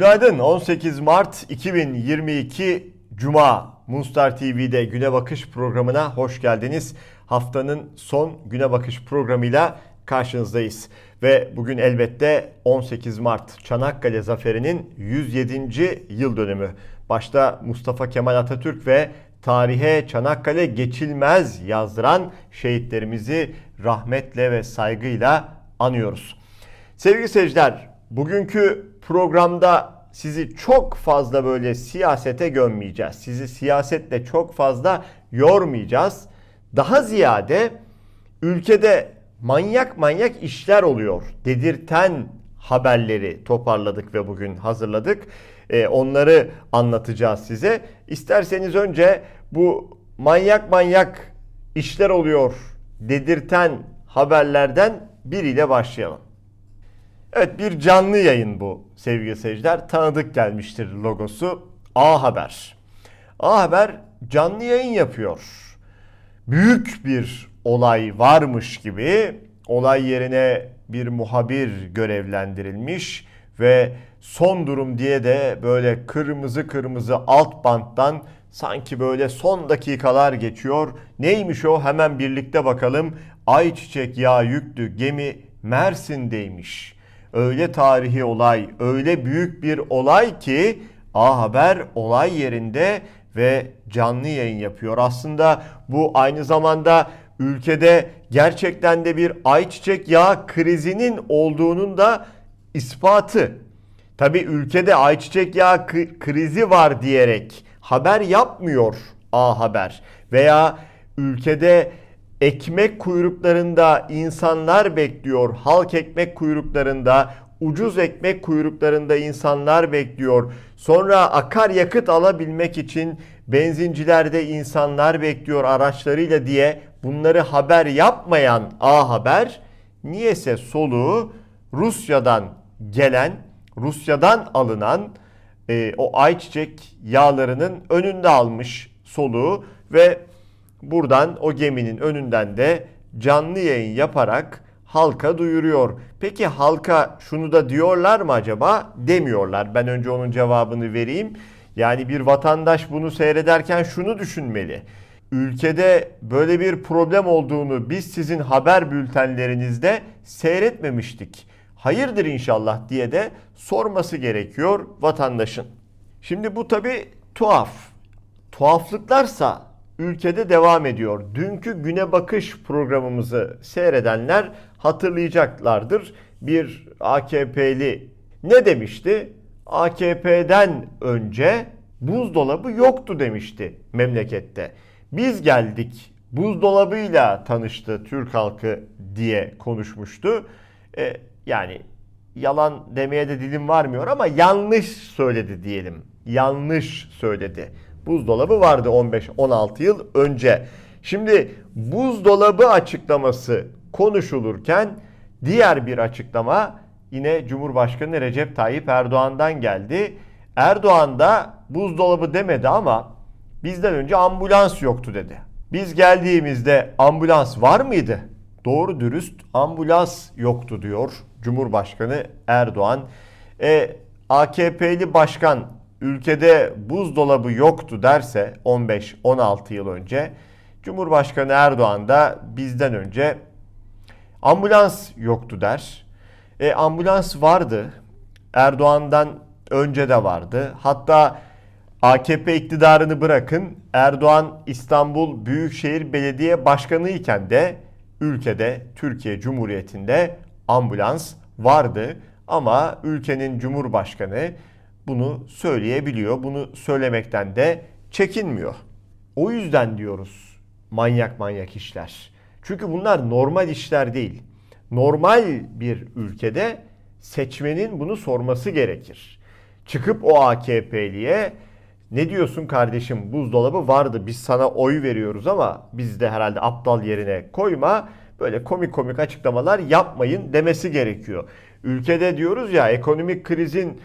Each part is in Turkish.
Günaydın 18 Mart 2022 Cuma Munstar TV'de Güne Bakış programına hoş geldiniz. Haftanın son Güne Bakış programıyla karşınızdayız. Ve bugün elbette 18 Mart Çanakkale Zaferi'nin 107. yıl dönümü. Başta Mustafa Kemal Atatürk ve tarihe Çanakkale geçilmez yazdıran şehitlerimizi rahmetle ve saygıyla anıyoruz. Sevgili seyirciler, bugünkü programda sizi çok fazla böyle siyasete gömmeyeceğiz. Sizi siyasetle çok fazla yormayacağız. Daha ziyade ülkede manyak manyak işler oluyor dedirten haberleri toparladık ve bugün hazırladık. Ee, onları anlatacağız size. İsterseniz önce bu manyak manyak işler oluyor dedirten haberlerden biriyle başlayalım. Evet bir canlı yayın bu sevgili seyirciler. Tanıdık gelmiştir logosu. A Haber. A Haber canlı yayın yapıyor. Büyük bir olay varmış gibi olay yerine bir muhabir görevlendirilmiş ve son durum diye de böyle kırmızı kırmızı alt banttan sanki böyle son dakikalar geçiyor. Neymiş o hemen birlikte bakalım. Ayçiçek yağı yüklü gemi Mersin'deymiş. Öyle tarihi olay, öyle büyük bir olay ki A Haber olay yerinde ve canlı yayın yapıyor. Aslında bu aynı zamanda ülkede gerçekten de bir ayçiçek yağı krizinin olduğunun da ispatı. Tabi ülkede ayçiçek yağı krizi var diyerek haber yapmıyor A Haber veya ülkede ekmek kuyruklarında insanlar bekliyor. Halk ekmek kuyruklarında, ucuz ekmek kuyruklarında insanlar bekliyor. Sonra akaryakıt alabilmek için benzincilerde insanlar bekliyor araçlarıyla diye bunları haber yapmayan A Haber niyese soluğu Rusya'dan gelen, Rusya'dan alınan e, o ayçiçek yağlarının önünde almış soluğu ve buradan o geminin önünden de canlı yayın yaparak halka duyuruyor. Peki halka şunu da diyorlar mı acaba? Demiyorlar. Ben önce onun cevabını vereyim. Yani bir vatandaş bunu seyrederken şunu düşünmeli. Ülkede böyle bir problem olduğunu biz sizin haber bültenlerinizde seyretmemiştik. Hayırdır inşallah diye de sorması gerekiyor vatandaşın. Şimdi bu tabi tuhaf. Tuhaflıklarsa ülkede devam ediyor. Dünkü güne bakış programımızı seyredenler hatırlayacaklardır. Bir AKP'li ne demişti? AKP'den önce buzdolabı yoktu demişti memlekette. Biz geldik buzdolabıyla tanıştı Türk halkı diye konuşmuştu. E, yani yalan demeye de dilim varmıyor ama yanlış söyledi diyelim. Yanlış söyledi buzdolabı vardı 15-16 yıl önce. Şimdi buzdolabı açıklaması konuşulurken diğer bir açıklama yine Cumhurbaşkanı Recep Tayyip Erdoğan'dan geldi. Erdoğan da buzdolabı demedi ama bizden önce ambulans yoktu dedi. Biz geldiğimizde ambulans var mıydı? Doğru dürüst ambulans yoktu diyor Cumhurbaşkanı Erdoğan. E, AKP'li başkan ülkede buzdolabı yoktu derse 15-16 yıl önce Cumhurbaşkanı Erdoğan da bizden önce ambulans yoktu der. E, ambulans vardı. Erdoğan'dan önce de vardı. Hatta AKP iktidarını bırakın Erdoğan İstanbul Büyükşehir Belediye Başkanı iken de ülkede Türkiye Cumhuriyeti'nde ambulans vardı. Ama ülkenin Cumhurbaşkanı bunu söyleyebiliyor. Bunu söylemekten de çekinmiyor. O yüzden diyoruz manyak manyak işler. Çünkü bunlar normal işler değil. Normal bir ülkede seçmenin bunu sorması gerekir. Çıkıp o AKP'liye ne diyorsun kardeşim buzdolabı vardı biz sana oy veriyoruz ama biz de herhalde aptal yerine koyma böyle komik komik açıklamalar yapmayın demesi gerekiyor. Ülkede diyoruz ya ekonomik krizin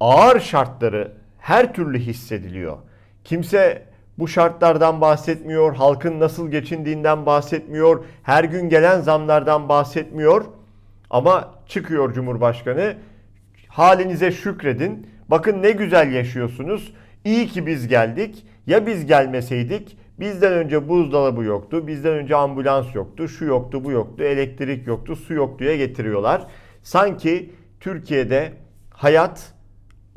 ağır şartları her türlü hissediliyor. Kimse bu şartlardan bahsetmiyor, halkın nasıl geçindiğinden bahsetmiyor, her gün gelen zamlardan bahsetmiyor. Ama çıkıyor Cumhurbaşkanı, halinize şükredin, Bakın ne güzel yaşıyorsunuz. İyi ki biz geldik. Ya biz gelmeseydik bizden önce buzdolabı yoktu, bizden önce ambulans yoktu, şu yoktu, bu yoktu, elektrik yoktu, su yoktuya getiriyorlar. Sanki Türkiye'de hayat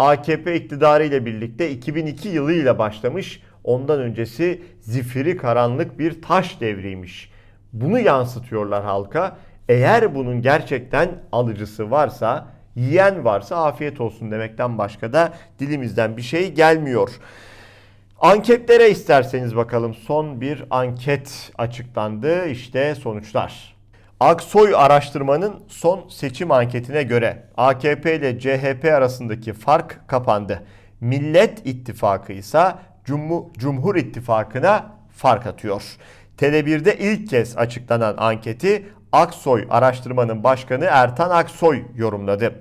AKP iktidarı ile birlikte 2002 yılıyla başlamış. Ondan öncesi zifiri karanlık bir taş devriymiş. Bunu yansıtıyorlar halka. Eğer bunun gerçekten alıcısı varsa, yiyen varsa afiyet olsun demekten başka da dilimizden bir şey gelmiyor. Anketlere isterseniz bakalım. Son bir anket açıklandı. İşte sonuçlar. Aksoy araştırmanın son seçim anketine göre AKP ile CHP arasındaki fark kapandı. Millet İttifakı ise Cum- Cumhur İttifakı'na fark atıyor. Tele1'de ilk kez açıklanan anketi Aksoy araştırmanın başkanı Ertan Aksoy yorumladı.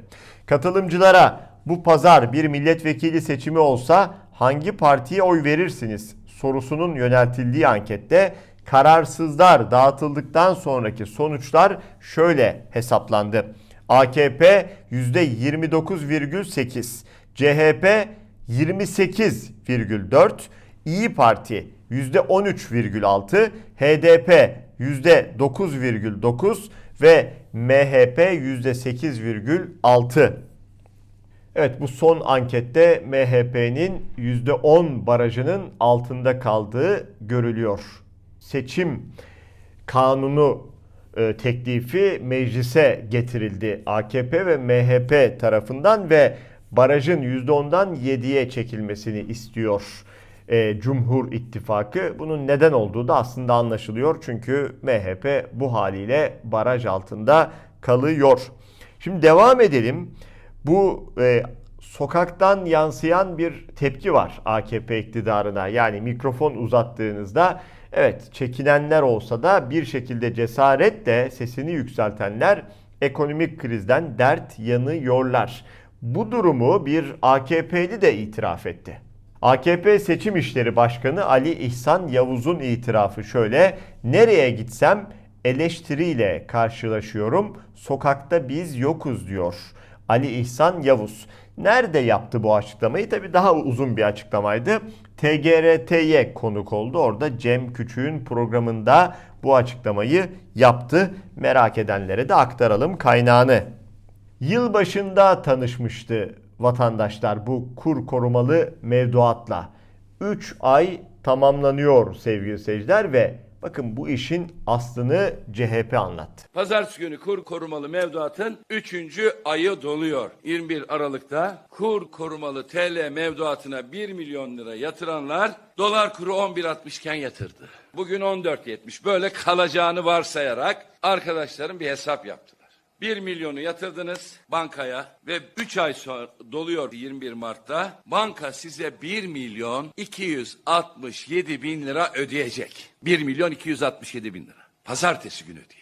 Katılımcılara bu pazar bir milletvekili seçimi olsa hangi partiye oy verirsiniz sorusunun yöneltildiği ankette kararsızlar dağıtıldıktan sonraki sonuçlar şöyle hesaplandı. AKP %29,8, CHP 28,4, İyi Parti %13,6, HDP %9,9 ve MHP %8,6. Evet bu son ankette MHP'nin %10 barajının altında kaldığı görülüyor. Seçim kanunu e, teklifi meclise getirildi AKP ve MHP tarafından ve barajın %10'dan 7'ye çekilmesini istiyor e, Cumhur İttifakı. Bunun neden olduğu da aslında anlaşılıyor. Çünkü MHP bu haliyle baraj altında kalıyor. Şimdi devam edelim. Bu e, sokaktan yansıyan bir tepki var AKP iktidarına. Yani mikrofon uzattığınızda evet çekinenler olsa da bir şekilde cesaretle sesini yükseltenler ekonomik krizden dert yanıyorlar. Bu durumu bir AKP'li de itiraf etti. AKP Seçim İşleri Başkanı Ali İhsan Yavuz'un itirafı şöyle. Nereye gitsem eleştiriyle karşılaşıyorum. Sokakta biz yokuz diyor. Ali İhsan Yavuz. Nerede yaptı bu açıklamayı? Tabi daha uzun bir açıklamaydı. TGRT'ye konuk oldu. Orada Cem Küçük'ün programında bu açıklamayı yaptı. Merak edenlere de aktaralım kaynağını. Yılbaşında tanışmıştı vatandaşlar bu kur korumalı mevduatla. 3 ay tamamlanıyor sevgili seyirciler ve bakın bu işin aslını CHP anlattı. Pazartesi günü kur korumalı mevduatın 3. ayı doluyor. 21 Aralık'ta kur korumalı TL mevduatına 1 milyon lira yatıranlar dolar kuru 11.60 iken yatırdı. Bugün 14.70 böyle kalacağını varsayarak arkadaşlarım bir hesap yaptılar. 1 milyonu yatırdınız bankaya ve 3 ay sonra doluyor 21 Mart'ta. Banka size 1 milyon 267 bin lira ödeyecek. 1 milyon 267 bin lira. Pazartesi günü ödeyecek.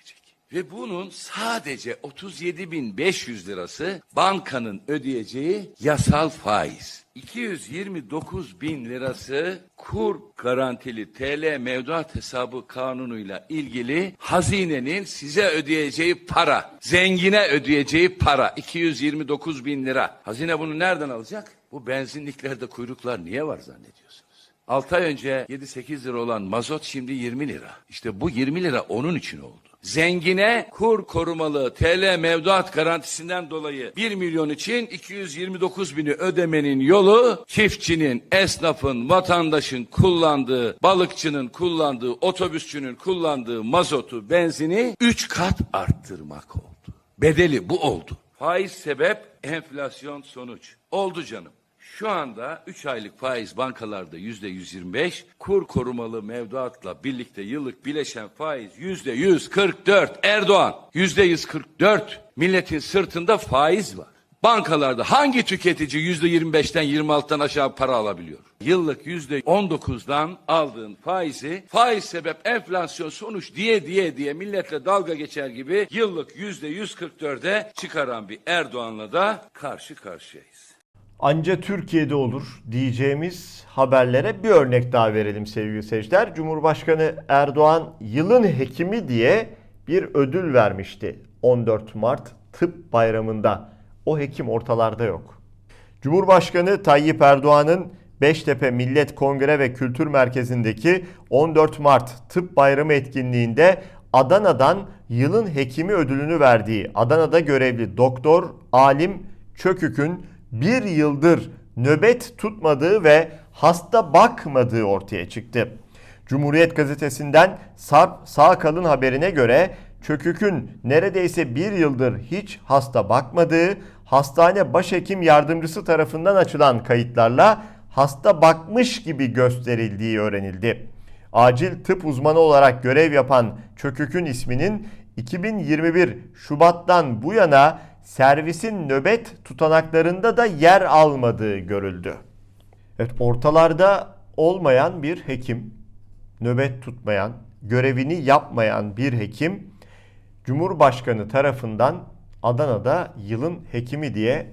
Ve bunun sadece 37.500 lirası bankanın ödeyeceği yasal faiz. 229 bin lirası kur garantili TL mevduat hesabı kanunuyla ilgili hazinenin size ödeyeceği para. Zengine ödeyeceği para 229 bin lira. Hazine bunu nereden alacak? Bu benzinliklerde kuyruklar niye var zannediyorsunuz? 6 ay önce 7-8 lira olan mazot şimdi 20 lira. İşte bu 20 lira onun için oldu. Zengine kur korumalı TL mevduat garantisinden dolayı 1 milyon için 229 bini ödemenin yolu çiftçinin, esnafın, vatandaşın kullandığı, balıkçının kullandığı, otobüsçünün kullandığı mazotu, benzini 3 kat arttırmak oldu. Bedeli bu oldu. Faiz sebep, enflasyon sonuç. Oldu canım. Şu anda 3 aylık faiz bankalarda yüzde 125, kur korumalı mevduatla birlikte yıllık bileşen faiz yüzde 144. Erdoğan yüzde 144. Milletin sırtında faiz var. Bankalarda hangi tüketici yüzde 25'ten 26'tan aşağı para alabiliyor? Yıllık yüzde 19'dan aldığın faizi faiz sebep enflasyon sonuç diye diye diye milletle dalga geçer gibi yıllık yüzde 144'e çıkaran bir Erdoğan'la da karşı karşıyayız. Anca Türkiye'de olur diyeceğimiz haberlere bir örnek daha verelim sevgili seyirciler. Cumhurbaşkanı Erdoğan yılın hekimi diye bir ödül vermişti 14 Mart Tıp Bayramı'nda. O hekim ortalarda yok. Cumhurbaşkanı Tayyip Erdoğan'ın Beştepe Millet Kongre ve Kültür Merkezi'ndeki 14 Mart Tıp Bayramı etkinliğinde Adana'dan yılın hekimi ödülünü verdiği Adana'da görevli doktor Alim Çökük'ün bir yıldır nöbet tutmadığı ve hasta bakmadığı ortaya çıktı. Cumhuriyet gazetesinden Sarp Sağkal'ın haberine göre Çökük'ün neredeyse bir yıldır hiç hasta bakmadığı, hastane başhekim yardımcısı tarafından açılan kayıtlarla hasta bakmış gibi gösterildiği öğrenildi. Acil tıp uzmanı olarak görev yapan Çökük'ün isminin 2021 Şubat'tan bu yana servisin nöbet tutanaklarında da yer almadığı görüldü. Evet, ortalarda olmayan bir hekim, nöbet tutmayan, görevini yapmayan bir hekim Cumhurbaşkanı tarafından Adana'da yılın hekimi diye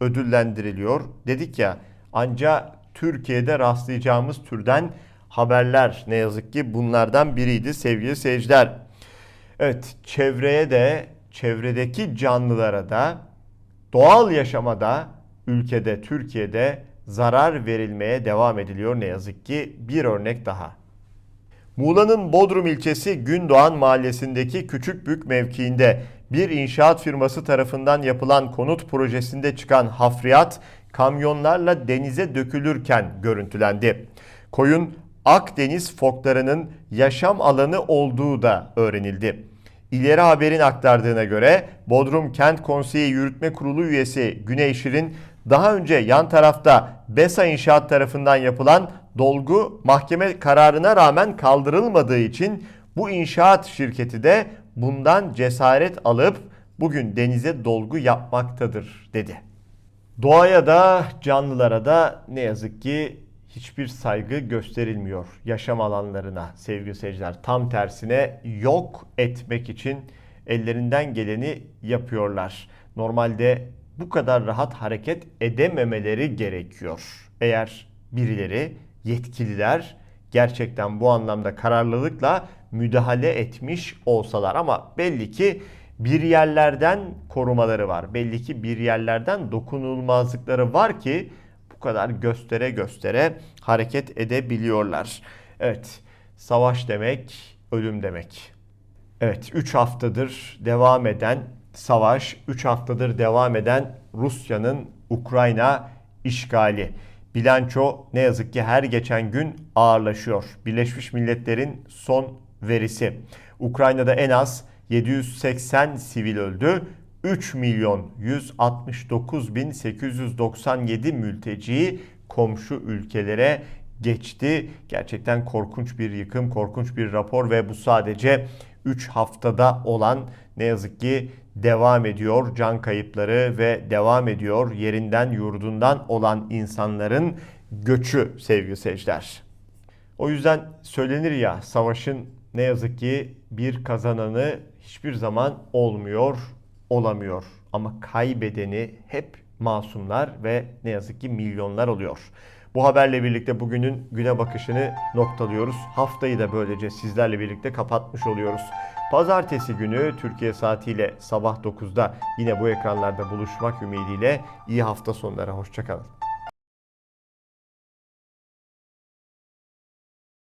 ödüllendiriliyor. Dedik ya ancak Türkiye'de rastlayacağımız türden haberler ne yazık ki bunlardan biriydi sevgili seyirciler. Evet çevreye de çevredeki canlılara da doğal yaşamada ülkede Türkiye'de zarar verilmeye devam ediliyor ne yazık ki bir örnek daha. Muğla'nın Bodrum ilçesi Gündoğan mahallesindeki Küçükbük mevkiinde bir inşaat firması tarafından yapılan konut projesinde çıkan hafriyat kamyonlarla denize dökülürken görüntülendi. Koyun Akdeniz foklarının yaşam alanı olduğu da öğrenildi. İleri Haber'in aktardığına göre Bodrum Kent Konseyi Yürütme Kurulu üyesi Güney Şirin daha önce yan tarafta BESA İnşaat tarafından yapılan dolgu mahkeme kararına rağmen kaldırılmadığı için bu inşaat şirketi de bundan cesaret alıp bugün denize dolgu yapmaktadır dedi. Doğaya da canlılara da ne yazık ki hiçbir saygı gösterilmiyor yaşam alanlarına sevgili seyirciler. Tam tersine yok etmek için ellerinden geleni yapıyorlar. Normalde bu kadar rahat hareket edememeleri gerekiyor. Eğer birileri, yetkililer gerçekten bu anlamda kararlılıkla müdahale etmiş olsalar ama belli ki bir yerlerden korumaları var. Belli ki bir yerlerden dokunulmazlıkları var ki bu kadar göstere göstere hareket edebiliyorlar. Evet, savaş demek ölüm demek. Evet, 3 haftadır devam eden savaş, 3 haftadır devam eden Rusya'nın Ukrayna işgali. Bilanço ne yazık ki her geçen gün ağırlaşıyor. Birleşmiş Milletler'in son verisi. Ukrayna'da en az 780 sivil öldü. 3 milyon 169 bin 897 mülteci komşu ülkelere geçti. Gerçekten korkunç bir yıkım, korkunç bir rapor ve bu sadece 3 haftada olan ne yazık ki devam ediyor can kayıpları ve devam ediyor yerinden yurdundan olan insanların göçü sevgili seyirciler. O yüzden söylenir ya savaşın ne yazık ki bir kazananı hiçbir zaman olmuyor, olamıyor. Ama kaybedeni hep masumlar ve ne yazık ki milyonlar oluyor. Bu haberle birlikte bugünün güne bakışını noktalıyoruz. Haftayı da böylece sizlerle birlikte kapatmış oluyoruz. Pazartesi günü Türkiye saatiyle sabah 9'da yine bu ekranlarda buluşmak ümidiyle iyi hafta sonları. Hoşçakalın.